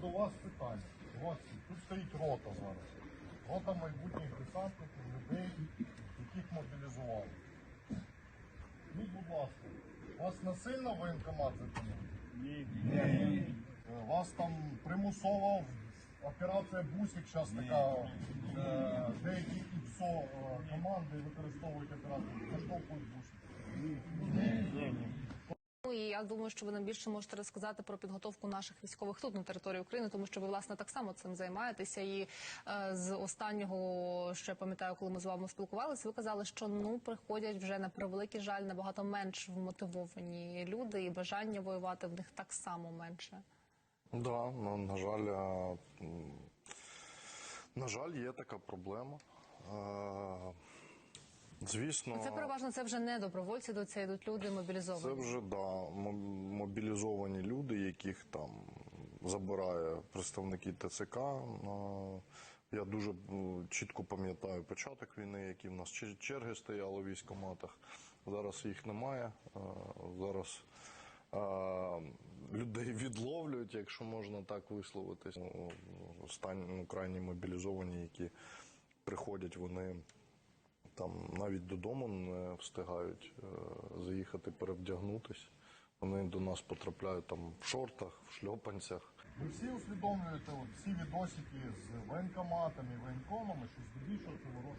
до вас питання. Гості, тут стоїть рота зараз. Рота майбутніх десантників, людей, яких мобілізували. Скажіть, будь ласка, вас насильно воєнкомат затягнув? Ні. Ні. Вас там примусово операція Бусик зараз така, е, деякі ІПСО е, команди використовують операцію, заштовхують Бусик. Я думаю, що ви нам більше можете розказати про підготовку наших військових тут на території України, тому що ви власне так само цим займаєтеся. І е, з останнього, що я пам'ятаю, коли ми з вами спілкувалися, ви казали, що ну приходять вже на превеликий жаль набагато менш вмотивовані люди, і бажання воювати в них так само менше. Да, ну, на жаль, а, на жаль, є така проблема. Е, Звісно, Це переважно це вже не добровольці, до це йдуть люди мобілізовані. це вже да, мобілізовані люди, яких там забирає представники ТЦК. Я дуже чітко пам'ятаю початок війни, які в нас чер- черги стояли у військкоматах. Зараз їх немає. Е, Зараз е, людей відловлюють, якщо можна так висловитись. Ну, Останні ну, крайні мобілізовані, які приходять, вони там навіть додому не встигають е, заїхати перевдягнутись. Вони до нас потрапляють там в шортах, в шльопанцях. Ви всі усвідомлюєте от, всі відосики з воєнкоматами, воєнкомами, що здебільшого ворожа